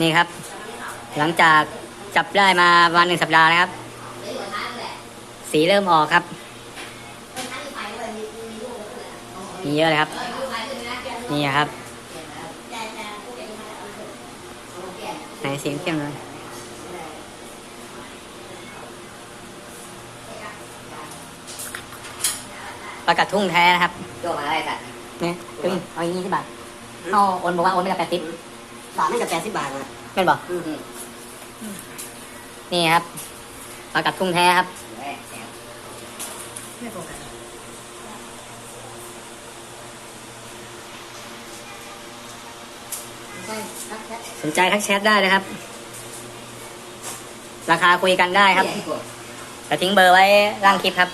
นี่ครับ หลังจากจับได้มาประมาณหนึ่งสัปดาห์นะครับ สีเริ่มออกครับ มีเยอะเลยครับ นี่ครับไหนสีเข้มเลยประกาศทุ่งแท้นะครับโยกมาได้สัตว์เนี่ยเฮ้ยเอาอย่างนี้สิบาทเอาโอนบอกว่าโอนไม่กับแปดสิบ สามไม่กับแปดสิบบาทนะเป็นบอกอืมนี่ครับประกาศทุ่งแท้ครับไม่โกงกันสนใจทักแชทได้นะครับ ราคาคุยกันได้ครับจะทิ้งเบอร์ไว้ล่างคลิปครับ